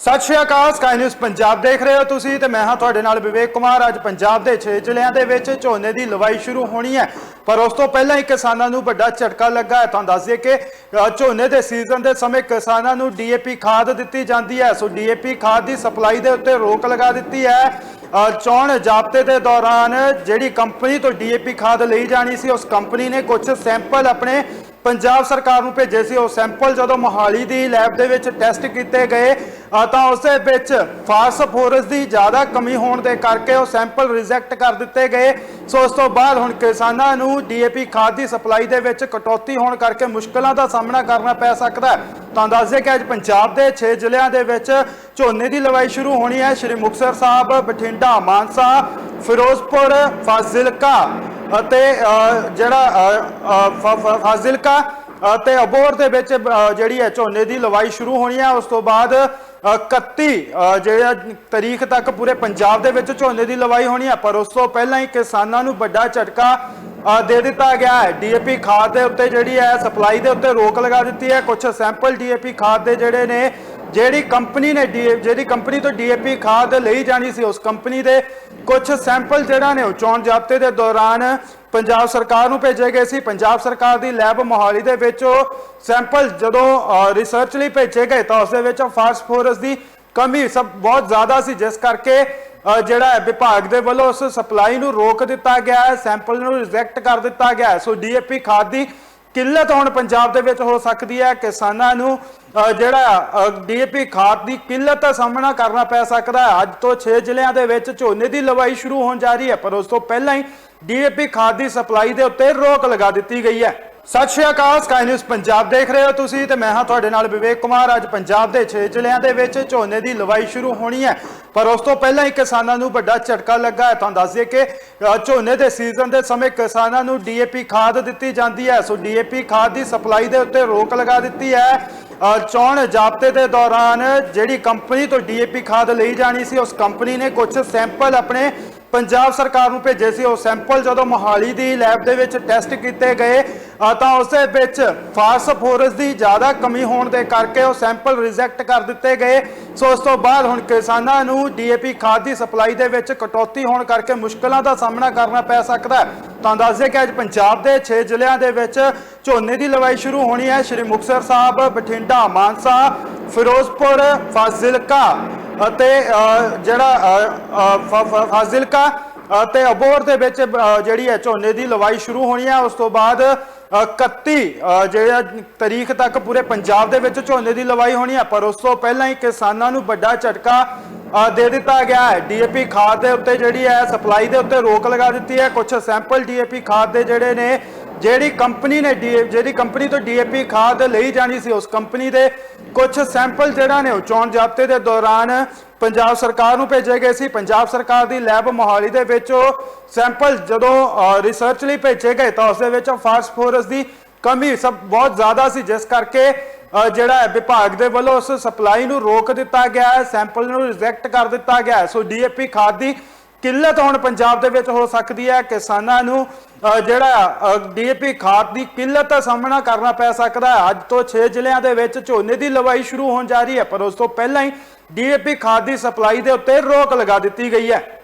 ਸਤਿ ਸ਼੍ਰੀ ਅਕਾਲ ਸਕਾਈ ਨਿਊਜ਼ ਪੰਜਾਬ ਦੇਖ ਰਹੇ ਹੋ ਤੁਸੀਂ ਤੇ ਮੈਂ ਹਾਂ ਤੁਹਾਡੇ ਨਾਲ ਵਿਵੇਕ ਕੁਮਾਰ। ਅੱਜ ਪੰਜਾਬ ਦੇ 6 ਜ਼ਿਲ੍ਹਿਆਂ ਦੇ ਵਿੱਚ ਝੋਨੇ ਦੀ ਲਵਾਈ ਸ਼ੁਰੂ ਹੋਣੀ ਹੈ। ਪਰ ਉਸ ਤੋਂ ਪਹਿਲਾਂ ਹੀ ਕਿਸਾਨਾਂ ਨੂੰ ਵੱਡਾ ਝਟਕਾ ਲੱਗਾ ਹੈ। ਤੁਹਾਨੂੰ ਦੱਸ ਦਈਏ ਕਿ ਝੋਨੇ ਦੇ ਸੀਜ਼ਨ ਦੇ ਸਮੇਂ ਕਿਸਾਨਾਂ ਨੂੰ ਡੀਏਪੀ ਖਾਦ ਦਿੱਤੀ ਜਾਂਦੀ ਹੈ। ਸੋ ਡੀਏਪੀ ਖਾਦ ਦੀ ਸਪਲਾਈ ਦੇ ਉੱਤੇ ਰੋਕ ਲਗਾ ਦਿੱਤੀ ਹੈ। ਅ, ਚੋਣ ਜਾਬਤੇ ਦੇ ਦੌਰਾਨ ਜਿਹੜੀ ਕੰਪਨੀ ਤੋਂ ਡੀਏਪੀ ਖਾਦ ਲਈ ਜਾਣੀ ਸੀ ਉਸ ਕੰਪਨੀ ਨੇ ਕੁਝ ਸੈਂਪਲ ਆਪਣੇ ਪੰਜਾਬ ਸਰਕਾਰ ਨੂੰ ਭੇਜੇ ਸੀ ਉਹ ਸੈਂਪਲ ਜਦੋਂ ਮੋਹਾਲੀ ਦੀ ਲੈਬ ਦੇ ਵਿੱਚ ਟੈਸਟ ਕੀਤੇ ਗਏ ਤਾਂ ਉਸ ਦੇ ਵਿੱਚ ਫਾਸਫੋਰਸ ਦੀ ਜ਼ਿਆਦਾ ਕਮੀ ਹੋਣ ਦੇ ਕਰਕੇ ਉਹ ਸੈਂਪਲ ਰਿਜੈਕਟ ਕਰ ਦਿੱਤੇ ਗਏ। ਸੋ ਉਸ ਤੋਂ ਬਾਅਦ ਹੁਣ ਕਿਸਾਨਾਂ ਨੂੰ ਡੀਏਪੀ ਖਾਦ ਦੀ ਸਪਲਾਈ ਦੇ ਵਿੱਚ ਕਟੌਤੀ ਹੋਣ ਕਰਕੇ ਮੁਸ਼ਕਲਾਂ ਦਾ ਸਾਹਮਣਾ ਕਰਨਾ ਪੈ ਸਕਦਾ ਹੈ। ਤਾਂ ਦੱਸ ਕਿ ਅੱਜ ਪੰਜਾਬ ਦੇ 6 ਜ਼ਿਲ੍ਹਿਆਂ ਦੇ ਵਿੱਚ ਝੋਨੇ ਦੀ ਲਵਾਈ ਸ਼ੁਰੂ ਹੋਣੀ ਹੈ। ਸ਼੍ਰੀ ਮੁਕਤਸਰ ਸਾਹਿਬ, ਬਠਿੰਡਾ, ਮਾਨਸਾ, ਫਿਰੋਜ਼ਪੁਰ, ਫਾਜ਼ਿਲਕਾ ਅਤੇ ਜਿਹੜਾ ਫਾਜ਼ਿਲਕਾ ਅਤੇ ਅਬੋਰ ਦੇ ਵਿੱਚ ਜਿਹੜੀ ਹੈ ਝੋਨੇ ਦੀ ਲਵਾਈ ਸ਼ੁਰੂ ਹੋਣੀ ਹੈ। ਉਸ ਤੋਂ ਬਾਅਦ ਅ, 31 ਜਿਹੜਾ ਤਰੀਕ ਤੱਕ ਪੂਰੇ ਪੰਜਾਬ ਦੇ ਵਿੱਚ ਝੋਨੇ ਦੀ ਲਵਾਈ ਹੋਣੀ ਹੈ। ਪਰ ਉਸ ਤੋਂ ਪਹਿਲਾਂ ਹੀ ਕਿਸਾਨਾਂ ਨੂੰ ਵੱਡਾ ਝਟਕਾ ਦੇ ਦਿੱਤਾ ਗਿਆ ਹੈ। ਡੀਏਪੀ ਖਾਦ ਦੇ ਉੱਤੇ ਜਿਹੜੀ ਹੈ ਸਪਲਾਈ ਦੇ ਉੱਤੇ ਰੋਕ ਲਗਾ ਦਿੱਤੀ ਹੈ। ਕੁਝ ਸੈਂਪਲ ਡੀਏਪੀ ਖਾਦ ਦੇ ਜਿਹੜੇ ਨੇ ਜਿਹੜੀ ਕੰਪਨੀ ਨੇ ਡੀ ਜਿਹੜੀ ਕੰਪਨੀ ਤੋਂ ਡੀਏਪੀ ਖਾਦ ਲਈ ਜਾਣੀ ਸੀ, ਉਸ ਕੰਪਨੀ ਦੇ ਕੁਝ ਸੈਂਪਲ ਜਿਹੜਾ ਨੇ ਉਹ ਚੋਣ ਜਾਬਤੇ ਦੇ ਦੌਰਾਨ ਪੰਜਾਬ ਸਰਕਾਰ ਨੂੰ ਭੇਜੇ ਗਏ ਸੀ। ਪੰਜਾਬ ਸਰਕਾਰ ਦੀ ਲੈਬ ਮੋਹਾਲੀ ਦੇ ਵਿੱਚ ਉਹ ਸੈਂਪਲ ਜਦੋਂ ਰਿਸਰਚ ਲਈ ਭੇਜੇ ਗਏ ਤਾਂ ਉਸ ਦੇ ਵਿੱਚ ਫਾਸਫੋਰਸ ਦੀ ਕਮੀ ਸਭ ਬਹੁਤ ਜ਼ਿਆਦਾ ਸੀ, ਜਿਸ ਕਰਕੇ ਜਿਹੜਾ ਵਿਭਾਗ ਦੇ ਵੱਲੋਂ ਉਸ ਸਪਲਾਈ ਨੂੰ ਰੋਕ ਦਿੱਤਾ ਗਿਆ ਹੈ, ਸੈਂਪਲ ਨੂੰ ਰਿਜੈਕਟ ਕਰ ਦਿੱਤਾ ਗਿਆ ਹੈ। ਸੋ ਡੀਏਪੀ ਖਾਦ ਦੀ ਕਿੱਲਤ ਹੁਣ ਪੰਜਾਬ ਦੇ ਵਿੱਚ ਹੋ ਸਕਦੀ ਹੈ। ਕਿਸਾਨਾਂ ਨੂੰ ਅ, ਜਿਹੜਾ ਡੀਏਪੀ ਖਾਦ ਦੀ ਕਿੱਲਤ ਦਾ ਸਾਹਮਣਾ ਕਰਨਾ ਪੈ ਸਕਦਾ ਹੈ। ਅੱਜ ਤੋਂ 6 ਜ਼ਿਲ੍ਹਿਆਂ ਦੇ ਵਿੱਚ ਝੋਨੇ ਦੀ ਲਵਾਈ ਸ਼ੁਰੂ ਹੋਣ ਜਾ ਰਹੀ ਹੈ ਪਰ ਉਸ ਤੋਂ ਪਹਿਲਾਂ ਹੀ ਡੀਏਪੀ ਖਾਦ ਦੀ ਸਪਲਾਈ ਦੇ ਉੱਤੇ ਰੋਕ ਲਗਾ ਦਿੱਤੀ ਗਈ ਹੈ। ਸਤਿ ਸ਼੍ਰੀ ਅਕਾਲ ਸਕਾਈ ਨਿਊਜ਼ ਪੰਜਾਬ ਦੇਖ ਰਹੇ ਹੋ ਤੁਸੀਂ ਤੇ ਮੈਂ ਹਾਂ ਤੁਹਾਡੇ ਨਾਲ ਵਿਵੇਕ ਕੁਮਾਰ। ਅੱਜ ਪੰਜਾਬ ਦੇ 6 ਜ਼ਿਲ੍ਹਿਆਂ ਦੇ ਵਿੱਚ ਝੋਨੇ ਦੀ ਲਵਾਈ ਸ਼ੁਰੂ ਹੋਣੀ ਹੈ। ਪਰ ਉਸ ਤੋਂ ਪਹਿਲਾਂ ਹੀ ਕਿਸਾਨਾਂ ਨੂੰ ਵੱਡਾ ਝਟਕਾ ਲੱਗਾ ਹੈ। ਤੁਹਾਨੂੰ ਦੱਸ ਦਈਏ ਕਿ ਝੋਨੇ ਦੇ ਸੀਜ਼ਨ ਦੇ ਸਮੇਂ ਕਿਸਾਨਾਂ ਨੂੰ ਡੀਏਪੀ ਖਾਦ ਦਿੱਤੀ ਜਾਂਦੀ ਹੈ। ਸੋ ਡੀਏਪੀ ਖਾਦ ਦੀ ਸਪਲਾਈ ਦੇ ਉੱਤੇ ਰੋਕ ਲਗਾ ਦਿੱਤੀ ਹੈ। ਅ, ਚੋਣ ਜਾਬਤੇ ਦੇ ਦੌਰਾਨ ਜਿਹੜੀ ਕੰਪਨੀ ਤੋਂ ਡੀਏਪੀ ਖਾਦ ਲਈ ਜਾਣੀ ਸੀ ਉਸ ਕੰਪਨੀ ਨੇ ਕੁਝ ਸੈਂਪਲ ਆਪਣੇ ਪੰਜਾਬ ਸਰਕਾਰ ਨੂੰ ਭੇਜੇ ਸੀ ਉਹ ਸੈਂਪਲ ਜਦੋਂ ਮੋਹਾਲੀ ਦੀ ਲੈਬ ਦੇ ਵਿੱਚ ਟੈਸਟ ਕੀਤੇ ਗਏ ਤਾਂ ਉਸ ਦੇ ਵਿੱਚ ਫਾਸਫੋਰਸ ਦੀ ਜ਼ਿਆਦਾ ਕਮੀ ਹੋਣ ਦੇ ਕਰਕੇ ਉਹ ਸੈਂਪਲ ਰਿਜੈਕਟ ਕਰ ਦਿੱਤੇ ਗਏ। ਸੋ ਉਸ ਤੋਂ ਬਾਅਦ ਹੁਣ ਕਿਸਾਨਾਂ ਨੂੰ ਡੀਏਪੀ ਖਾਦ ਦੀ ਸਪਲਾਈ ਦੇ ਵਿੱਚ ਕਟੌਤੀ ਹੋਣ ਕਰਕੇ ਮੁਸ਼ਕਲਾਂ ਦਾ ਸਾਹਮਣਾ ਕਰਨਾ ਪੈ ਸਕਦਾ ਹੈ। ਤਾਂ ਦੱਸ ਕਿ ਅੱਜ ਪੰਜਾਬ ਦੇ 6 ਜ਼ਿਲ੍ਹਿਆਂ ਦੇ ਵਿੱਚ ਝੋਨੇ ਦੀ ਲਵਾਈ ਸ਼ੁਰੂ ਹੋਣੀ ਹੈ। ਸ਼੍ਰੀ ਮੁਕਤਸਰ ਸਾਹਿਬ, ਬਠਿੰਡਾ, ਮਾਨਸਾ, ਫਿਰੋਜ਼ਪੁਰ, ਫਾਜ਼ਿਲਕਾ। ਅਤੇ ਜਿਹੜਾ ਅ, ਫਾਜ਼ਿਲਕਾ ਅਤੇ ਅਬੋਰ ਦੇ ਵਿੱਚ ਜਿਹੜੀ ਹੈ ਝੋਨੇ ਦੀ ਲਵਾਈ ਸ਼ੁਰੂ ਹੋਣੀ ਹੈ ਉਸ ਤੋਂ ਬਾਅਦ ਅ, 31 ਜਿਹੜਾ ਤਰੀਕ ਤੱਕ ਪੂਰੇ ਪੰਜਾਬ ਦੇ ਵਿੱਚ ਝੋਨੇ ਦੀ ਲਵਾਈ ਹੋਣੀ ਹੈ ਪਰ ਉਸ ਤੋਂ ਪਹਿਲਾਂ ਹੀ ਕਿਸਾਨਾਂ ਨੂੰ ਵੱਡਾ ਝਟਕਾ ਦੇ ਦਿੱਤਾ ਗਿਆ ਹੈ। ਡੀਏਪੀ ਖਾਦ ਦੇ ਉੱਤੇ ਜਿਹੜੀ ਹੈ ਸਪਲਾਈ ਦੇ ਉੱਤੇ ਰੋਕ ਲਗਾ ਦਿੱਤੀ ਹੈ। ਕੁਝ ਸੈਂਪਲ ਡੀਏਪੀ ਖਾਦ ਦੇ ਜਿਹੜੇ ਨੇ ਜਿਹੜੀ ਕੰਪਨੀ ਨੇ ਡੀ ਜਿਹੜੀ ਕੰਪਨੀ ਤੋਂ ਡੀਏਪੀ ਖਾਦ ਲਈ ਜਾਣੀ ਸੀ, ਉਸ ਕੰਪਨੀ ਦੇ ਕੁਝ ਸੈਂਪਲ ਜਿਹੜਾ ਨੇ ਉਹ ਚੋਣ ਜਾਬਤੇ ਦੇ ਦੌਰਾਨ ਪੰਜਾਬ ਸਰਕਾਰ ਨੂੰ ਭੇਜੇ ਗਏ ਸੀ। ਪੰਜਾਬ ਸਰਕਾਰ ਦੀ ਲੈਬ ਮੋਹਾਲੀ ਦੇ ਵਿੱਚ ਉਹ ਸੈਂਪਲ ਜਦੋਂ ਰਿਸਰਚ ਲਈ ਭੇਜੇ ਗਏ ਤਾਂ ਉਸ ਦੇ ਵਿੱਚ ਫਾਸਫੋਰਸ ਦੀ ਕਮੀ ਸਭ ਬਹੁਤ ਜ਼ਿਆਦਾ ਸੀ, ਜਿਸ ਕਰਕੇ ਜਿਹੜਾ ਵਿਭਾਗ ਦੇ ਵੱਲੋਂ ਉਸ ਸਪਲਾਈ ਨੂੰ ਰੋਕ ਦਿੱਤਾ ਗਿਆ ਹੈ, ਸੈਂਪਲ ਨੂੰ ਰਿਜੈਕਟ ਕਰ ਦਿੱਤਾ ਗਿਆ ਹੈ। ਸੋ ਡੀਏਪੀ ਖਾਦ ਦੀ ਕਿੱਲਤ ਹੁਣ ਪੰਜਾਬ ਦੇ ਵਿੱਚ ਹੋ ਸਕਦੀ ਹੈ। ਕਿਸਾਨਾਂ ਨੂੰ ਅ, ਜਿਹੜਾ ਡੀਏਪੀ ਖਾਦ ਦੀ ਕਿੱਲਤ ਦਾ ਸਾਹਮਣਾ ਕਰਨਾ ਪੈ ਸਕਦਾ ਹੈ। ਅੱਜ ਤੋਂ 6 ਜ਼ਿਲ੍ਹਿਆਂ ਦੇ ਵਿੱਚ ਝੋਨੇ ਦੀ ਲਵਾਈ ਸ਼ੁਰੂ ਹੋਣ ਜਾ ਰਹੀ ਹੈ ਪਰ ਉਸ ਤੋਂ ਪਹਿਲਾਂ ਹੀ ਡੀਏਪੀ ਖਾਦ ਦੀ ਸਪਲਾਈ ਦੇ ਉੱਤੇ ਰੋਕ ਲਗਾ ਦਿੱਤੀ ਗਈ ਹੈ।